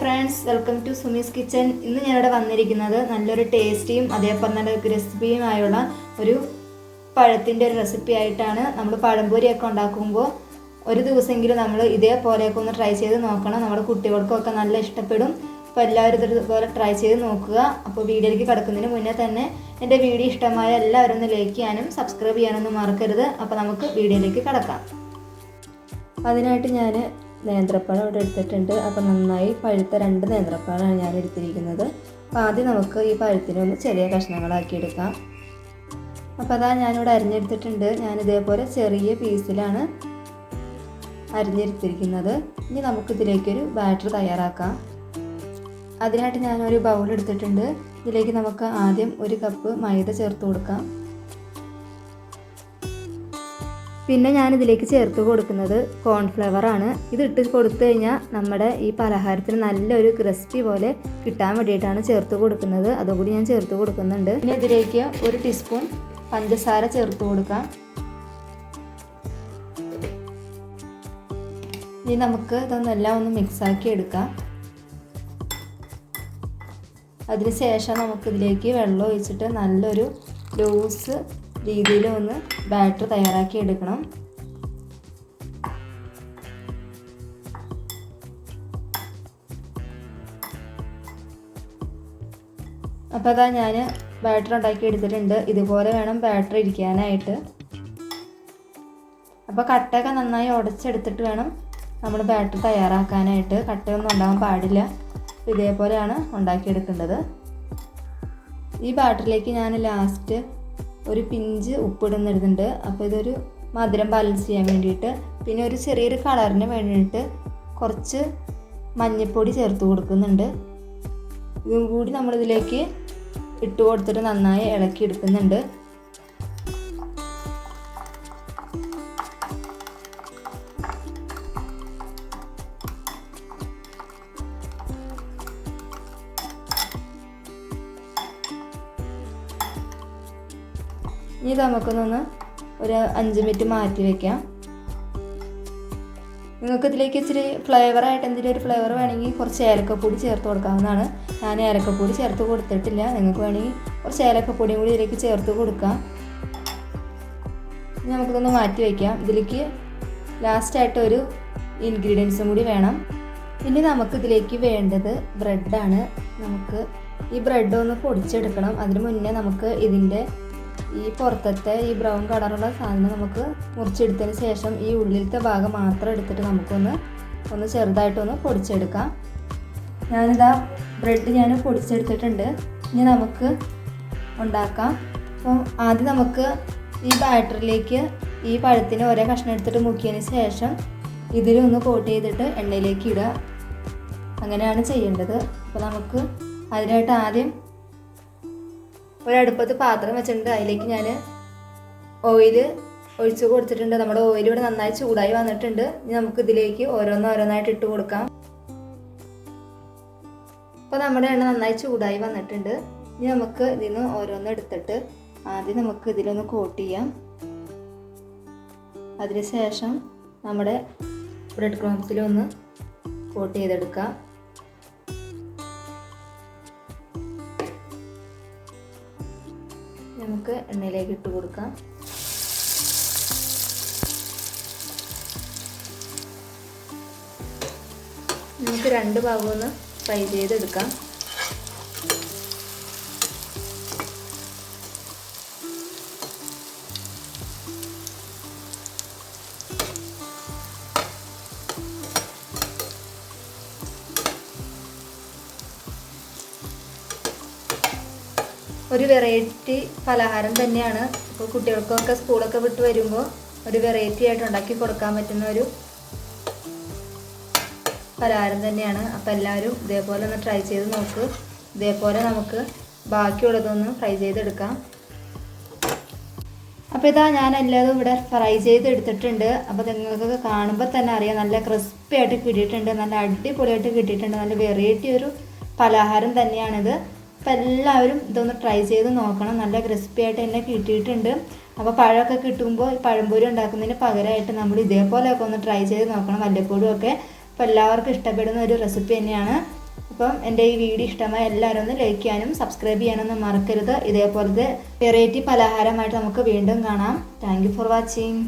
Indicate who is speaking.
Speaker 1: Friends welcome to Sumi's kitchen ഇന്ന് ഞാനിവിടെ വന്നിരിക്കുന്നത് നല്ലൊരു ടേസ്റ്റിയും അതേപോലെ തന്നെ ക്രിസ്പിയുമായുള്ള ഒരു പഴത്തിന്റെ ഒരു റെസിപ്പി ആയിട്ടാണ് നമ്മൾ പഴംപൊരിയൊക്കെ ഉണ്ടാക്കുമ്പോൾ ഒരു ദിവസമെങ്കിലും നമ്മൾ ഇതേപോലെയൊക്കെ ഒന്ന് ട്രൈ ചെയ്ത് നോക്കണം. നമ്മുടെ കുട്ടികൾക്കൊക്കെ നല്ല ഇഷ്ടപ്പെടും. അപ്പോൾ എല്ലാവരും ഇതുപോലെ ട്രൈ ചെയ്ത് നോക്കുക. അപ്പോൾ വീഡിയോയിലേക്ക് കിടക്കുന്നതിന് മുന്നേ തന്നെ എന്റെ വീഡിയോ ഇഷ്ടമായ എല്ലാവരും ഒന്ന് ലൈക്ക് ചെയ്യാനും സബ്സ്ക്രൈബ് ചെയ്യാനൊന്നും മറക്കരുത്. അപ്പോൾ നമുക്ക് വീഡിയോയിലേക്ക് കിടക്കാം. അതിനായിട്ട് ഞാൻ നേന്ത്രപ്പഴം ഇവിടെ എടുത്തിട്ടുണ്ട്. അപ്പോൾ നന്നായി പഴുത്ത രണ്ട് നേന്ത്രപ്പഴമാണ് ഞാൻ എടുത്തിരിക്കുന്നത്. അപ്പോൾ ആദ്യം നമുക്ക് ഈ പഴത്തിനെ ഒന്ന് ചെറിയ കഷ്ണങ്ങളാക്കി എടുക്കാം. അപ്പോൾ അതാ ഞാനിവിടെ അരിഞ്ഞെടുത്തിട്ടുണ്ട്. ഞാൻ ഇതേപോലെ ചെറിയ പീസിലാണ് അരിഞ്ഞെടുത്തിരിക്കുന്നത്. ഇനി നമുക്കിതിലേക്കൊരു ബാറ്റർ തയ്യാറാക്കാം. അതിനായിട്ട് ഞാനൊരു ബൗൾ എടുത്തിട്ടുണ്ട്. ഇതിലേക്ക് നമുക്ക് ആദ്യം ഒരു കപ്പ് മൈദ ചേർത്ത് കൊടുക്കാം. പിന്നെ ഞാൻ ഇതിലേക്ക് ചേർത്ത് കൊടുക്കുന്നത് കോൺഫ്ലവറാണ് ഇത് ഇട്ട് കൊടുത്തു കഴിഞ്ഞാൽ നമ്മുടെ ഈ പലഹാരത്തിന് നല്ലൊരു ക്രിസ്പി പോലെ കിട്ടാൻ വേണ്ടിയിട്ടാണ് ചേർത്ത് കൊടുക്കുന്നത്. അതുകൂടി ഞാൻ ചേർത്ത് കൊടുക്കുന്നുണ്ട്. പിന്നെ ഇതിലേക്ക് ഒരു ടീസ്പൂൺ പഞ്ചസാര ചേർത്ത് കൊടുക്കാം. ഇനി നമുക്ക് ഇതൊന്നെല്ലാം ഒന്ന് മിക്സാക്കി എടുക്കാം. അതിന് ശേഷം നമുക്കിതിലേക്ക് വെള്ളം ഒഴിച്ചിട്ട് നല്ലൊരു ലൂസ് രീതിയിൽ ഒന്ന് ബാറ്റർ തയ്യാറാക്കി എടുക്കണം. അപ്പോൾ അതാ ഞാൻ ബാറ്റർ ഉണ്ടാക്കി എടുത്തിട്ടുണ്ട്. ഇതുപോലെ വേണം ബാറ്റർ ഇരിക്കാനായിട്ട്. അപ്പോൾ കട്ടയൊക്കെ നന്നായി ഉടച്ചെടുത്തിട്ട് വേണം നമ്മൾ ബാറ്റർ തയ്യാറാക്കാനായിട്ട്. കട്ടയൊന്നും ഉണ്ടാകാൻ പാടില്ല. ഇതേപോലെയാണ് ഉണ്ടാക്കിയെടുക്കേണ്ടത്. ഈ ബാറ്ററിലേക്ക് ഞാൻ ലാസ്റ്റ് ഒരു പിഞ്ച് ഉപ്പിടുന്നിടുന്നുണ്ട്. അപ്പോൾ ഇതൊരു മധുരം ബാലൻസ് ചെയ്യാൻ വേണ്ടിയിട്ട്. പിന്നെ ഒരു ചെറിയൊരു കളറിന് വേണ്ടിയിട്ട് കുറച്ച് മഞ്ഞൾപ്പൊടി ചേർത്ത് കൊടുക്കുന്നുണ്ട്. ഇതും കൂടി നമ്മളിതിലേക്ക് ഇട്ട് കൊടുത്തിട്ട് നന്നായി ഇളക്കി എടുക്കുന്നുണ്ട് ഇനി നമുക്കൊന്ന് ഒരു അഞ്ച് മിനിറ്റ് മാറ്റി വെക്കാം. നിങ്ങൾക്ക് ഇതിലേക്ക് ഇച്ചിരി ഫ്ലേവറായിട്ട് എന്തെങ്കിലും ഒരു ഫ്ലേവർ വേണമെങ്കിൽ കുറച്ച് ഏലക്കപ്പൊടി ചേർത്ത് കൊടുക്കാവുന്നതാണ്. ഞാൻ ഏലക്കപ്പൊടി ചേർത്ത് കൊടുത്തിട്ടില്ല. നിങ്ങൾക്ക് വേണമെങ്കിൽ കുറച്ച് ഏലക്കപ്പൊടിയും കൂടി ഇതിലേക്ക് ചേർത്ത് കൊടുക്കാം. നമുക്കിതൊന്ന് മാറ്റി വയ്ക്കാം ഇതിലേക്ക് ലാസ്റ്റായിട്ട് ഒരു ഇൻഗ്രീഡിയൻസും കൂടി വേണം. ഇനി നമുക്കിതിലേക്ക് വേണ്ടത് ബ്രെഡാണ് നമുക്ക് ഈ ബ്രെഡ് ഒന്ന് പൊടിച്ചെടുക്കണം. അതിന് മുന്നേ നമുക്ക് ഇതിന്റെ ഈ പുറത്തത്തെ ഈ ബ്രൗൺ കളറുള്ള സാധനം നമുക്ക് മുറിച്ചെടുത്തതിന് ശേഷം ഈ ഉള്ളിലത്തെ ഭാഗം മാത്രം എടുത്തിട്ട് നമുക്കൊന്ന് ഒന്ന് ചെറുതായിട്ടൊന്ന് പൊടിച്ചെടുക്കാം. ഞാനിതാ ബ്രെഡ് ഞാൻ പൊടിച്ചെടുത്തിട്ടുണ്ട്. ഇനി നമുക്ക് ഉണ്ടാക്കാം. അപ്പം ആദ്യം നമുക്ക് ഈ ബാറ്ററിലേക്ക് ഈ പഴത്തിന് ഒരേ കഷ്ണം എടുത്തിട്ട് മുക്കിയതിന് ശേഷം ഇതിലൊന്ന് കോട്ട് ചെയ്തിട്ട് എണ്ണയിലേക്ക് ഇടുക. അങ്ങനെയാണ് ചെയ്യേണ്ടത്. അപ്പോൾ നമുക്ക് അതിനായിട്ട് ആദ്യം ഒരടുപ്പത്ത് പാത്രം വെച്ചിട്ടുണ്ട്. അതിലേക്ക് ഞാൻ ഓയിൽ ഒഴിച്ച് കൊടുത്തിട്ടുണ്ട്. നമ്മുടെ ഓയിൽ ഇവിടെ നന്നായി ചൂടായി വന്നിട്ടുണ്ട്. ഇനി നമുക്ക് ഇതിലേക്ക് ഓരോന്ന് ഓരോന്നായിട്ട് ഇട്ട് കൊടുക്കാം. അപ്പോൾ നമ്മുടെ എണ്ണ നന്നായി ചൂടായി വന്നിട്ടുണ്ട്. ഇനി നമുക്ക് ഇതിൽ നിന്ന് ഓരോന്ന് എടുത്തിട്ട് ആദ്യം നമുക്ക് ഇതിലൊന്ന് കോട്ട് ചെയ്യാം. അതിനുശേഷം നമ്മുടെ ബ്രെഡ് ക്രോംസിലൊന്ന് കോട്ട് ചെയ്തെടുക്കാം. നമുക്ക് എണ്ണയിലേക്ക് ഇട്ട് കൊടുക്കാം. നമുക്ക് രണ്ട് ഭാഗമൊന്ന് ഫ്രൈ ചെയ്തെടുക്കാം. ഒരു വെറൈറ്റി പലഹാരം തന്നെയാണ്. ഇപ്പോൾ കുട്ടികൾക്കൊക്കെ സ്കൂളൊക്കെ വിട്ട് വരുമ്പോൾ ഒരു വെറൈറ്റി ആയിട്ട് ഉണ്ടാക്കി കൊടുക്കാൻ പറ്റുന്ന ഒരു പലഹാരം തന്നെയാണ്. അപ്പോൾ എല്ലാവരും ഇതേപോലെ ഒന്ന് ട്രൈ ചെയ്ത് നോക്ക്. ഇതേപോലെ നമുക്ക് ബാക്കിയുള്ളതൊന്ന് ഫ്രൈ ചെയ്തെടുക്കാം. അപ്പോൾ ഇതാ ഞാൻ എല്ലാതും ഇവിടെ ഫ്രൈ ചെയ്ത് എടുത്തിട്ടുണ്ട്. അപ്പോൾ നിങ്ങൾക്കൊക്കെ കാണുമ്പോൾ തന്നെ അറിയാം നല്ല ക്രിസ്പി ആയിട്ട് കിട്ടിയിട്ടുണ്ട് നല്ല അടിപൊളിയായിട്ട് കിട്ടിയിട്ടുണ്ട് നല്ല വെറൈറ്റി ഒരു പലഹാരം തന്നെയാണിത്. അപ്പോൾ എല്ലാവരും ഇതൊന്ന് ട്രൈ ചെയ്ത് നോക്കണം. നല്ല ക്രിസ്പി ആയിട്ട് തന്നെ കിട്ടിയിട്ടുണ്ട്. അപ്പോൾ പഴമൊക്കെ കിട്ടുമ്പോൾ പഴംപൊരി ഉണ്ടാക്കുന്നതിന് പകരമായിട്ട് നമ്മൾ ഇതേപോലെയൊക്കെ ഒന്ന് ട്രൈ ചെയ്ത് നോക്കണം. വല്ലപ്പോഴും ഒക്കെ. അപ്പോൾ എല്ലാവർക്കും ഇഷ്ടപ്പെടുന്ന ഒരു റെസിപ്പി തന്നെയാണ്. അപ്പം എന്റെ ഈ വീഡിയോ ഇഷ്ടമായ എല്ലാവരും ഒന്ന് ലൈക്ക് ചെയ്യാനും സബ്സ്ക്രൈബ് ചെയ്യാനൊന്നും മറക്കരുത്. ഇതേപോലത്തെ വെറൈറ്റി പലഹാരമായിട്ട് നമുക്ക് വീണ്ടും കാണാം. Thank for watching